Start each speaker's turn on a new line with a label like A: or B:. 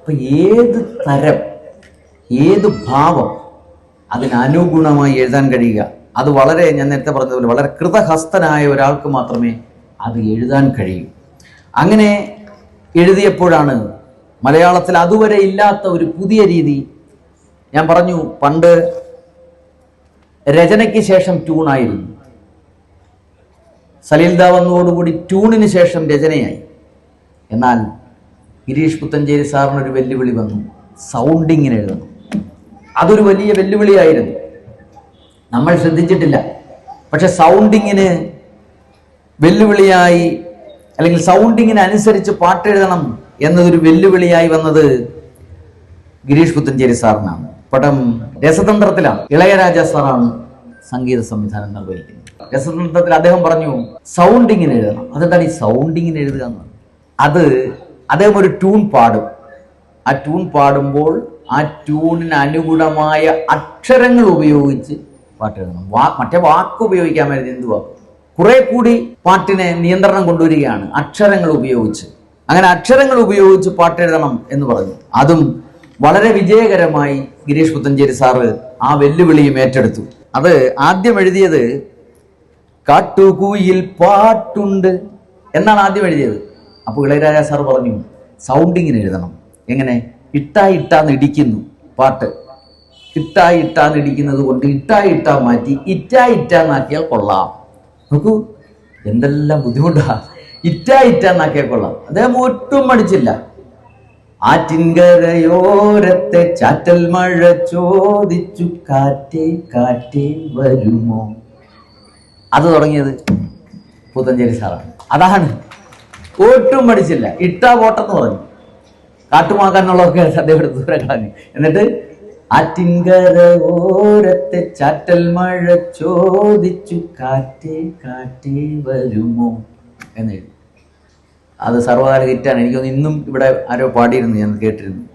A: അപ്പൊ ഏത് തരം ഏത് ഭാവം അതിനനുഗുണമായി എഴുതാൻ കഴിയുക? അത് വളരെ ഞാൻ നേരത്തെ പറഞ്ഞതുപോലെ വളരെ കൃതഹസ്തനായ ഒരാൾക്ക് മാത്രമേ അത് എഴുതാൻ കഴിയൂ. അങ്ങനെ എഴുതിയപ്പോഴാണ് മലയാളത്തിൽ അതുവരെ ഇല്ലാത്ത ഒരു പുതിയ രീതി. ഞാൻ പറഞ്ഞു പണ്ട് രചനയ്ക്ക് ശേഷം ട്യൂണായിരുന്നു സലീൽദ വന്നതോടുകൂടി ട്യൂണിന് ശേഷം രചനയായി. എന്നാൽ ഗിരീഷ് പുത്തഞ്ചേരി സാറിനൊരു വെല്ലുവിളി വന്നു. സൗണ്ടിങ്ങിന് എഴുതണം. അതൊരു വലിയ വെല്ലുവിളിയായിരുന്നു. നമ്മൾ ശ്രദ്ധിച്ചിട്ടില്ല. പക്ഷെ സൗണ്ടിങ്ങിന് വെല്ലുവിളിയായി അല്ലെങ്കിൽ സൗണ്ടിങ്ങിന് അനുസരിച്ച് പാട്ടെഴുതണം എന്നതൊരു വെല്ലുവിളിയായി വന്നത് ഗിരീഷ് പുത്തഞ്ചേരി സാറിനാണ്. പടം രസതന്ത്രത്തിലാണ്. ഇളയരാജ സാറാണ് സംഗീത സംവിധാനം നിർവഹിക്കുന്നത്. രസതന്ത്രത്തിൽ അദ്ദേഹം പറഞ്ഞു സൗണ്ടിങ്ങിന് എഴുതണം. അതെന്താണ് ഈ സൗണ്ടിങ്ങിന് എഴുതുക എന്ന്? അത് അദ്ദേഹം ഒരു ട്യൂൺ പാടും. ആ ട്യൂൺ പാടുമ്പോൾ ആ ട്യൂണിന് അനുഗുണമായ അക്ഷരങ്ങൾ ഉപയോഗിച്ച് പാട്ട് എഴുതണം. വാ മറ്റേ വാക്ക് ഉപയോഗിക്കാൻ വേണ്ടി എന്തുവാ? കുറെ കൂടി പാട്ടിനെ നിയന്ത്രണം കൊണ്ടുവരികയാണ്. അക്ഷരങ്ങൾ ഉപയോഗിച്ച്. അങ്ങനെ അക്ഷരങ്ങൾ ഉപയോഗിച്ച് പാട്ടെഴുതണം എന്ന് പറഞ്ഞു. അതും വളരെ വിജയകരമായി ഗിരീഷ് പുത്തഞ്ചേരി സാറ് ആ വെല്ലുവിളിയും ഏറ്റെടുത്തു. അത് ആദ്യം എഴുതിയത് കാട്ടുകൂയിൽ പാട്ടുണ്ട് എന്നാണ് ആദ്യം എഴുതിയത്. അപ്പോൾ ഇളയരാജ സാർ പറഞ്ഞു സൗണ്ടിങ്ങിന് എഴുതണം. എങ്ങനെ? ഇട്ടായി ഇട്ടാന്ന് ഇടിക്കുന്നു. പാട്ട്. ഇട്ടായി ഇട്ടാന്ന് ഇടിക്കുന്നത് കൊണ്ട് ഇട്ടായി ഇട്ടാ മാറ്റി ഇറ്റായി ഇറ്റാന്നാക്കിയാൽ കൊള്ളാം. നോക്കൂ എന്തെല്ലാം ബുദ്ധിമുട്ടാ. ഇറ്റായി ഇറ്റാന്നാക്കിയാൽ കൊള്ളാം. അദ്ദേഹം ഒട്ടും മടിച്ചില്ല. ആറ്റിൻകരയോരത്തെ ചാറ്റൽ മഴ ചോദിച്ചു കാറ്റേ കാറ്റേ വരുമോ? അത് തുടങ്ങിയത് പുത്തഞ്ചേരി സാറാണ്. അതാണ് ഒട്ടും പഠിച്ചില്ല. ഇട്ടാ പോട്ടെന്ന് പറഞ്ഞു. കാട്ടുമാക്കാനുള്ളതൊക്കെ അദ്ദേഹം എടുത്ത് ദൂരെ കളഞ്ഞു. എന്നിട്ട് ആറ്റിൻകര ഓരത്തെ ചാറ്റൽ മഴ ചോദിച്ചു കാറ്റേ കാറ്റേ വരുമോ? എന്നെഴുതി അത് സർവകാല ഹിറ്റാണ്. എനിക്കൊന്ന് ഇന്നും ഇവിടെ ആരോ പാടിയിരുന്നു ഞാൻ കേട്ടിരുന്നു.